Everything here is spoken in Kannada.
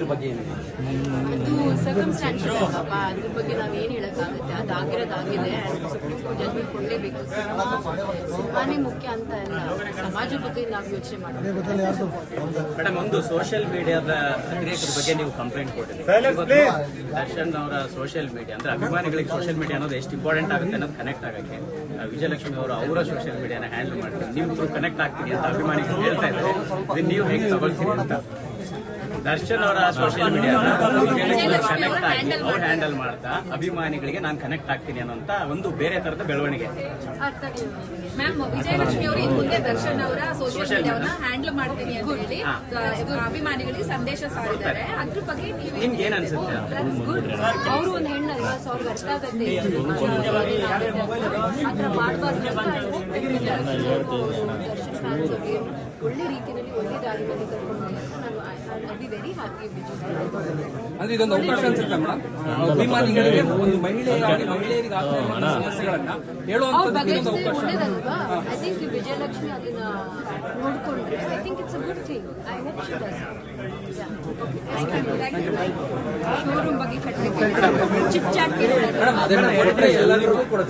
ಇದ್ರ ಬಗ್ಗೆ ಏನಿದೆ ಅದು ಸರ್ಕಮ್ಸ್ಟಾನ್ಷಿಯಲ್ ಅಲ್ವಪ್ಪ ಅದ್ರ ಬಗ್ಗೆ ನಾವ್ ಏನ್ ಹೇಳಕ್ಕಾಗುತ್ತೆ? ಅದಾಗಿರೋದಾಗಿದೆ ಸುಪ್ರೀಂ ಕೋರ್ಟ್ ಜಡ್ಜ್ಮೆಂಟ್ ಕೊಡ್ಲೇಬೇಕು. ಸಿನಿಮಾ ಸಿನಿಮಾನೇ ಮುಖ್ಯ ಅಂತ ಇಲ್ಲ ಸಮಾಜ ಬಗ್ಗೆ ನಾವು ಯೋಚನೆ ಮಾಡಬೇಕು ಮೇಡಮ್ ಒಂದು ಸೋಷಿಯಲ್ ಮೀಡಿಯಾದ ಅತಿರೇಕದ ಬಗ್ಗೆ ನೀವು ಕಂಪ್ಲೇಂಟ್ ಕೊಟ್ಟಿದ್ದೀರಿ. ದರ್ಶನ್ ಅವರ ಸೋಷಿಯಲ್ ಮೀಡಿಯಾ ಅಂದ್ರೆ ಅಭಿಮಾನಿಗಳಿಗೆ ಸೋಷಿಯಲ್ ಮೀಡಿಯಾ ಅನ್ನೋದು ಎಷ್ಟು ಇಂಪಾರ್ಟೆಂಟ್ ಆಗುತ್ತೆ ಅನ್ನೋದು ಕನೆಕ್ಟ್ ಆಗಕ್ಕೆ ವಿಜಯಲಕ್ಷ್ಮಿ ಅವರು ಅವರ ಸೋಷಿಯಲ್ ಮೀಡಿಯಾನ ಹ್ಯಾಂಡಲ್ ಮಾಡ್ತಾರೆ. ನೀವು ಕನೆಕ್ಟ್ ಆಗ್ತೀನಿ ಅಂತ ಅಭಿಮಾನಿಗಳು ಹೇಳ್ತಾ ಇದ್ದಾರೆ. ನೀವು ಹೇಗೆ ತಗೊಳ್ತೀರಿ ಅಂತ? ದರ್ಶನ್ ಅವರ ಸೋಷಿಯಲ್ ಮೀಡಿಯಾ ಕನೆಕ್ಟ್ ಆಗಿ ಅವ್ರು ಹ್ಯಾಂಡಲ್ ಮಾಡ್ತಾ ಅಭಿಮಾನಿಗಳಿಗೆ ನಾನು ಕನೆಕ್ಟ್ ಆಗ್ತೀನಿ ಅನ್ನೋಂತ ಒಂದು ಬೇರೆ ತರದ ಬೆಳವಣಿಗೆ. ಮ್ಯಾಮ್ ವಿಜಯಲಕ್ಷ್ಮಿ ಅವರು ಇನ್ ಮುಂದೆ ದರ್ಶನ್ ಅವರ ಸೋಷಿಯಲ್ ಮೀಡಿಯಾವನ್ನ ಹ್ಯಾಂಡಲ್ ಮಾಡ್ತೀನಿ ಅಂತ ಹೇಳಿ. ಅಭಿಮಾನಿಗಳಿಗೆ ಸಂದೇಶ ಸಾರಿದ್ದಾರೆ ಅದ್ರ ಬಗ್ಗೆ ನಿಮ್ಗೆ ಏನ್ ಅನ್ಸುತ್ತೆ ಅವರು ಒಂದು ಹೆಣ್ಣು ಅಲ್ವಾ ಸೊ ಅವ್ರಿಗೆ ಅರ್ಥ ಆಗತ್ತೆ ಇದು ಸಮಾಜವಾಗಿ ನಾವೇನು ಆ ಥರ ಮಾಡಬಾರ್ದು ಒಳ್ಳೆ ರೀತಿಯಲ್ಲಿ ಒಳ್ಳೆ ದಾರಿಯಲ್ಲಿ ಕರ್ಕೊಂಡು ಅಂದ್ರೆ ಇದೊಂದು ಅವಕಾಶ ಅನ್ಸುತ್ತೆ ಮೇಡಮ್. ಅಭಿಮಾನಿಗಳಿಗೆ ಒಂದು ಮಹಿಳೆಯರಾಗಿ ಮಹಿಳೆಯರಿಗೆ ಆಗ್ತಾ ಇರುವಂತಹ ಸಮಸ್ಯೆಗಳನ್ನ ಹೇಳುವಂತ ಅವಕಾಶ. ಒಳ್ಳೇದಲ್ವಾ? ಐ ಥಿಂಕ್ ವಿಜಯಲಕ್ಷ್ಮಿ ಅದನ್ನ ನೋಡ್ಕೊಂಡ್ರೆ I think it's a good thing I hope she does showroom ಬಗ್ಗೆ ಕಟ್ಟಬೇಕು ಚಿಪ್ ಚಾಟ್ ಮೇಡಮ್ ಅದನ್ನ ಕೊಟ್ರೆ ಎಲ್ಲರಿಗೂ ಕೂಡ